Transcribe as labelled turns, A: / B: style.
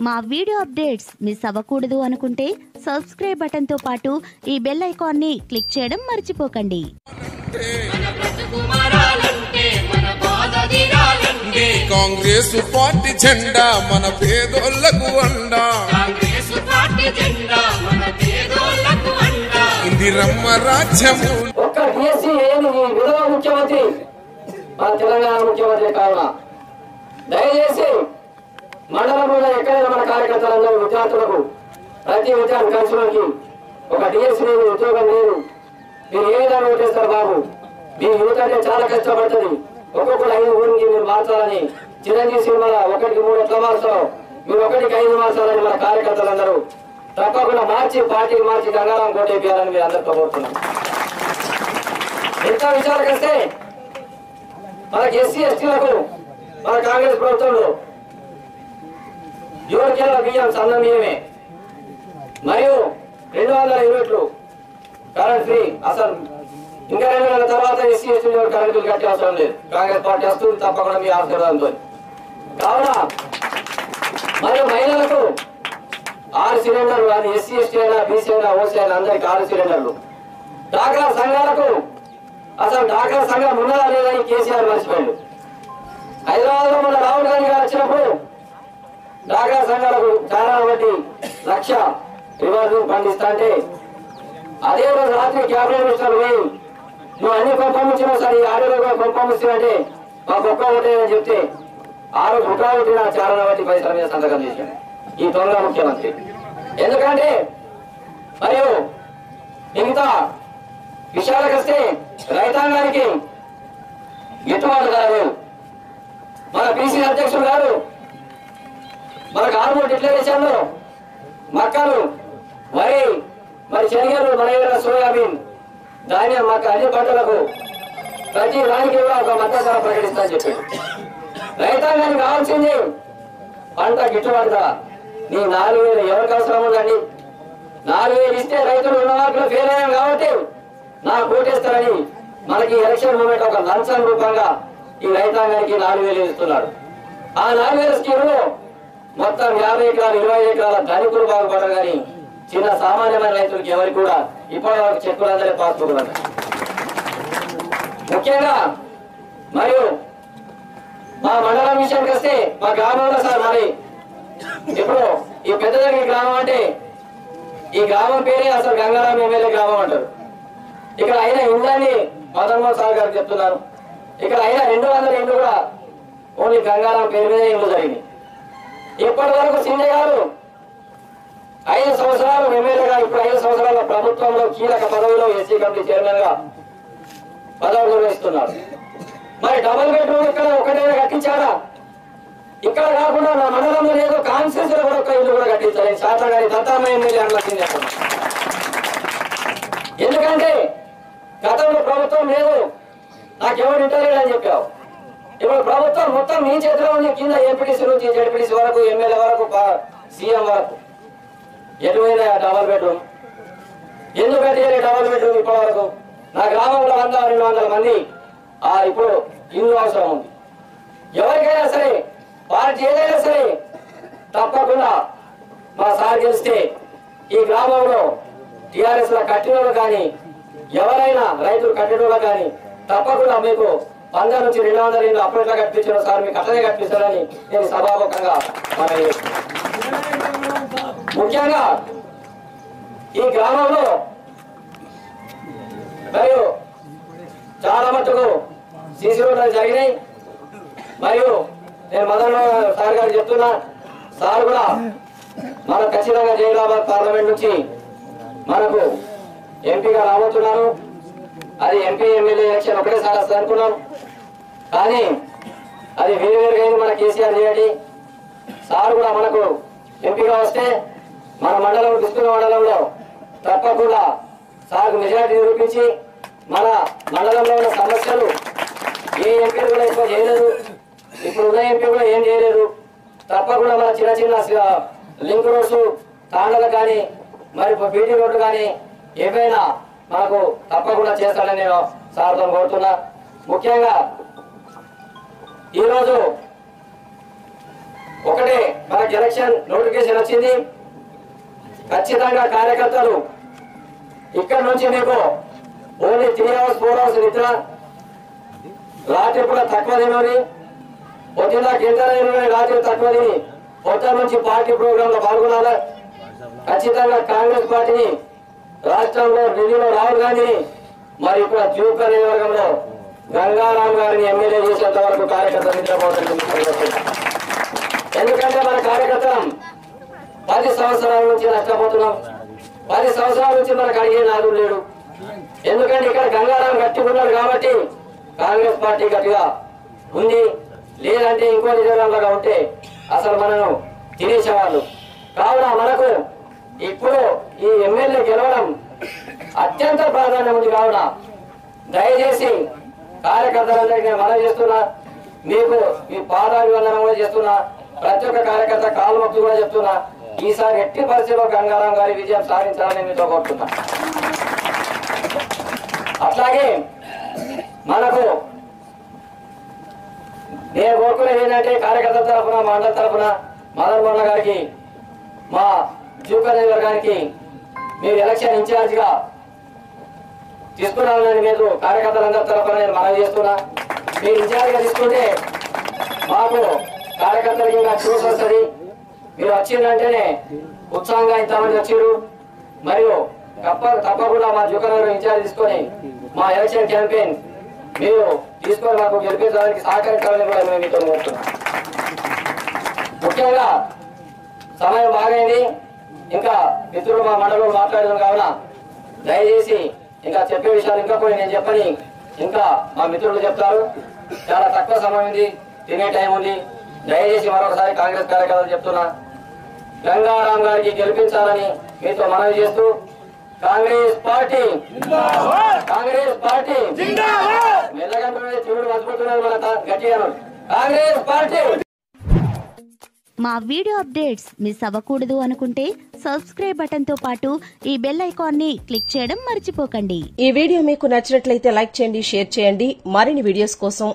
A: మా video updates miss అవ్వకూడదు అనుకుంటే సబ్స్క్రైబ్ బటన్తో పాటు ఈ బెల్ ఐకాన్ని క్లిక్ చేయడం మర్చిపోకండి.
B: కాంగ్రెస్ పార్టీ జెండా మన పేదోళ్ళకు అండా. ఇందిరమ్మ రాజ్యము.
C: ముఖ్యమంత్రి మన తెలంగాణ ముఖ్యమంత్రి కావున దయచేసి మండలంలో ఎక్కడైనా మన కార్యకర్తలందరూ విద్యార్థులకు ప్రతి విద్యార్థి కౌన్సిలర్కి ఒక డిఎస్సి లేదు ఉద్యోగం లేదు. మీరు ఏ విధంగా ఓటేస్తారు బాబు? మీ యువత అంటే చాలా కష్టపడుతుంది. ఒక్కొక్కరు ఐదు ఊరికి మీరు మార్చాలని చిరంజీవి సినిమాలో ఒకటికి మూడు ఎట్లా మార్చాలో మీరు ఒకటికి ఐదు మార్చాలని మన కార్యకర్తలందరూ తప్పకుండా మార్చి పార్టీకి మార్చి గంగారాం కోటేపియాలని మీరు అందరితో కోరుతున్నాం. ఇంకా విషయాలకు వస్తే మనకి ఎస్సీ ఎస్టీలకు మన కాంగ్రెస్ ప్రభుత్వంలో యువకేళ్ళ బియ్యం సన్న బియ్యమే మరియు రెండు వందల యూనిట్లు కరెంట్ ఫ్రీ అసలు ఇంకా రెండు నెలల తర్వాత ఎస్సీ ఎస్టీ కరెంటు కట్టే అవసరం లేదు. కాంగ్రెస్ పార్టీ వస్తుంది తప్పకుండా మీ ఆశీర్వాదంతో. కావున మరియు మహిళలకు ఆరు సిలిండర్లు అది ఎస్సీ ఎస్టీ అయినా బీసీ అయినా ఓసీ అయినా అందరికి ఆరు సిలిండర్లు. డాక్రా సంఘాలకు అసలు డాక్రా సంఘం ఉన్నదా లేదా అని కేసీఆర్ మర్చిపోయాడు. హైదరాబాద్లో మన రాహుల్ గాంధీ గారు వచ్చినప్పుడు డాక్రా సంఘాలకు చాలా బట్టి లక్ష రివార్డు పండిస్తా అంటే అదే రోజు రాత్రి క్యాబినెట్ మినిస్టర్ పోయి నువ్వు అన్ని పంపించినావు సరే ఈ ఆడిలో మా పంపిస్తున్నట్టే మాకు ఒక్క ఒకటేనని చెప్తే ఆ రోజు ఒకటి నా చాలా వాటి పైసల మీద సంతకం చేశాడు ఈ త్వరగా ముఖ్యమంత్రి. ఎందుకంటే మరియు మిగతా విషయాలకు వస్తే రైతాంగానికి గిట్టుబాటు ధర మన బీసీ అధ్యక్షుడు గారు మన ఆర్మూర్ డిక్లరేషన్ మక్కలు వరి మరి శనగలు మన సోయాబీన్ ధాన్యం మక్క అన్ని పంటలకు ప్రతి దానికి కూడా ఒక మద్దతు ధర ప్రకటిస్తా చెప్పాడు. రైతాంగానికి కావాల్సింది పంట గిట్టుబాటు ధర. నీ నాలుగు వేలు ఎవరికి అవసరం ఉందండి నాలుగు వేలు ఇస్తే రైతులు ఉన్న వాళ్ళు ఫెయిల్ అయ్యాం కాబట్టి నా కోటేస్తారని మనకి ఎలక్షన్ మూమెంట్ ఒక లంచం రూపంగా ఈ రైతాంగానికి నాలుగు వేలు ఇస్తున్నాడు. ఆ నాలుగు వేల స్కీములో మొత్తం యాభై ఎకరాలు ఇరవై ఎకరాల ధనికులు బాగుపడరు కానీ చిన్న సామాన్యమైన రైతులకు ఎవరికి కూడా ఇప్పటి వరకు చెక్కులు అందరే పాస్బుక్లు ముఖ్యంగా మరియు మా మండలం విషయానికి వస్తే మా గ్రామంలో సార్ మరి ఇప్పుడు ఈ పెద్దదగి గ్రామం అంటే ఈ గ్రామం పేరే అసలు గంగారాం ఎమ్మెల్యే గ్రామం అంటారు. ఇక్కడ అయిన ఇండ్లని మదన్మోహన్ సార్ గారు చెప్తున్నారు. ఇక్కడ అయిన రెండు వందల ఇండ్లు కూడా ఓన్లీ గంగారాం పేరు మీద ఇండ్లు జరిగినాయి. ఇప్పటి వరకు సిండే గారు ఐదు సంవత్సరాలు ఎమ్మెల్యేగా ఇప్పుడు ఐదు సంవత్సరాల ప్రభుత్వంలో కీలక పదవిలో ఎస్సీ కమిటీ చైర్మన్గా పదవి నిర్వహిస్తున్నారు. మరి డబుల్ బెడ్రూమ్ ఇక్కడ ఒకటే కట్టించారా? ఇక్కడ కాకుండా నా మండలంలో లేదు కాన్స్టిట్యూన్స్లో కూడా ఒక ఇల్లు కూడా కట్టించాలి శాతం గారి దత్తామయ్య ఎమ్మెల్యే అన్నట్టుంది ఎందుకంటే గతంలో ప్రభుత్వం లేదు. నాకెవరు ఇంటర్వ్యూ అని చెప్పావు? ఇప్పుడు ప్రభుత్వం మొత్తం మీ చేతిలో ఉన్న కింద ఎంపీటీసీ నుంచి జడ్పీటీసీ వరకు ఎమ్మెల్యే వరకు సీఎం వరకు. ఎటువైన డబల్ బెడ్రూమ్ ఎందుకు పెట్టాలి డబల్ బెడ్రూమ్ ఇప్పటి వరకు నా గ్రామంలో వంద రెండు వందల మంది. ఆ ఇప్పుడు ఇల్లు అవసరం ఉంది. ఎవరికైనా సరే పార్టీ ఏదైనా సరే తప్పకుండా మా సార్ గెలిస్తే ఈ గ్రామంలో టిఆర్ఎస్లో కట్టినోళ్ళు కానీ ఎవరైనా రైతులు కట్టినోళ్ళు కానీ తప్పకుండా మీకు పంజాబ్ నుంచి రెండు వందల ఇల్లు అప్పట్లో కట్టించిన సార్ మీకు అట్లనే కట్టిస్తారని నేను సభాముఖంగా మనవి ముఖ్యంగా ఈ గ్రామంలో మరియు చాలా మటుకు సీసీ రోడ్లు జరిగినాయి. మరియు నేను మదన్ సార్ గారు చెప్తున్నా సార్ కూడా మనం ఖచ్చితంగా జైలాబాద్ పార్లమెంట్ నుంచి మనకు ఎంపీగా రాబోతున్నారు. అది ఎంపీ ఎమ్మెల్యే ఎలక్షన్ ఒకటేసారి వస్తుంది అనుకున్నాం. కానీ అది వేరు వేరుగా అయింది మన కేసీఆర్ చేయండి సార్ కూడా మనకు ఎంపీగా వస్తే మన మండలం కృష్ణ మండలంలో తప్పకుండా సార్కు మెజార్టీ నిరూపించి మన మండలంలో ఉన్న సమస్యలు ఏ ఎంపీ కూడా ఎక్కువ చేయలేదు. ఇప్పుడు ఉన్న ఎంపీ కూడా ఏం చేయలేదు. తప్పకుండా మన చిన్న చిన్న లింక్ రోడ్స్ తాండలు కానీ మరి బీటీ రోడ్లు కానీ ఏవైనా మాకు తప్పకుండా చేస్తాడని నేను సార్తో కోరుతున్నా. ముఖ్యంగా ఈరోజు ఒకటే మనకి ఎలక్షన్ నోటిఫికేషన్ వచ్చింది. ఖచ్చితంగా కార్యకర్తలు ఇక్కడ నుంచి మీకు only three hours four hours నిద్ర. రాత్రి కూడా తక్కువ తినని పొద్దున్న కింద తినని రాత్రి తక్కువ తిని పొద్దున నుంచి పార్టీ ప్రోగ్రామ్లో పాల్గొనాలి? ఖచ్చితంగా కాంగ్రెస్ పార్టీని రాష్ట్రంలో ఢిల్లీలో రాహుల్ గాంధీని మరి ఇప్పుడు జూపర్ నియోజకవర్గంలో గంగారాం గారిని ఎమ్మెల్యే చేసేంత వరకు కార్యకర్తలు నిద్రపోతుంది ఎందుకంటే మన కార్యకర్తలం పది సంవత్సరాల నుంచి నష్టపోతున్నాం. పది సంవత్సరాల నుంచి మనకు అడిగే నాదు లేడు. ఎందుకంటే ఇక్కడ గంగారాం గట్టి ఉన్నాడు కాబట్టి కాంగ్రెస్ పార్టీ గట్టిగా ఉంది. లేదంటే ఇంకో నిజంగా ఉంటే అసలు మనను తినేసేవాళ్ళు. కావున మనకు ఇప్పుడు ఈ ఎమ్మెల్యే గెలవడం అత్యంత ప్రాధాన్యం ఉంది కావున దయచేసి కార్యకర్తలందరికీ నేను మనవి చేస్తున్నా. మీకు ఈ పాదాభివందనం కూడా చేస్తున్నా. ప్రతి ఒక్క కార్యకర్త కాలుమొక్తి కూడా చెప్తున్నా. ఈసారి ఎట్టి పరిస్థితిలో గంగారాం గారి విజయం సాధించాలని మీతో కోరుతున్నా అట్లాగే మనకు నేను కోరుకునేది ఏంటంటే కార్యకర్తల తరఫున మండల తరఫున మదన్ మోహన్ గారికి మా జూకర్ వర్గానికి మీరు ఎలక్షన్ ఇన్ఛార్జ్గా మీరు కార్యకర్తలందరి తరఫున నేను మనవి చేస్తున్నా. మీరు ఇన్ఛార్జ్గా తీసుకుంటే మాకు కార్యకర్తలకి ఇంకా చూసి వస్తుంది. మీరు వచ్చిందంటేనే ఉత్సాహంగా ఇంతమంది వచ్చారు మరియు తప్ప తప్పకుండా మా జుకనగర్ ఇన్ఛార్జ్ తీసుకొని మా ఎలక్షన్ క్యాంపెయిన్ మీరు తీసుకొని మాకు గెలిపించడానికి సహకరించాలని కూడా మేము మీతో కోరుతున్నాం ముఖ్యంగా సమయం బాగైంది. ఇంకా మిత్రులు మా మండలంలో మాట్లాడడం కావున దయచేసి ఇంకా చెప్పే విషయాలు ఇంకా కొన్ని నేను చెప్పని ఇంకా మా మిత్రులు చెప్తారు. చాలా తక్కువ సమయం ఉంది తినే టైం ఉంది. దయచేసి మరొకసారి కాంగ్రెస్ కార్యకర్తలు చెప్తున్నా గంగారాం గారికి గెలిపించాలని మీతో మనవి చేస్తూ కాంగ్రెస్ పార్టీ కాంగ్రెస్ పార్టీ మెల్లగంటే చెవుడు మర్చిపోతున్నారు మన గట్టిగా కాంగ్రెస్ పార్టీ!
A: మా వీడియో అప్డేట్స్ మిస్ అవ్వకూడదు అనుకుంటే సబ్స్క్రైబ్ బటన్తో పాటు ఈ బెల్ ఐకాన్ని క్లిక్ చేయడం మర్చిపోకండి.
D: ఈ వీడియో మీకు నచ్చినట్లయితే లైక్ చేయండి షేర్ చేయండి. మరిన్ని వీడియోస్ కోసం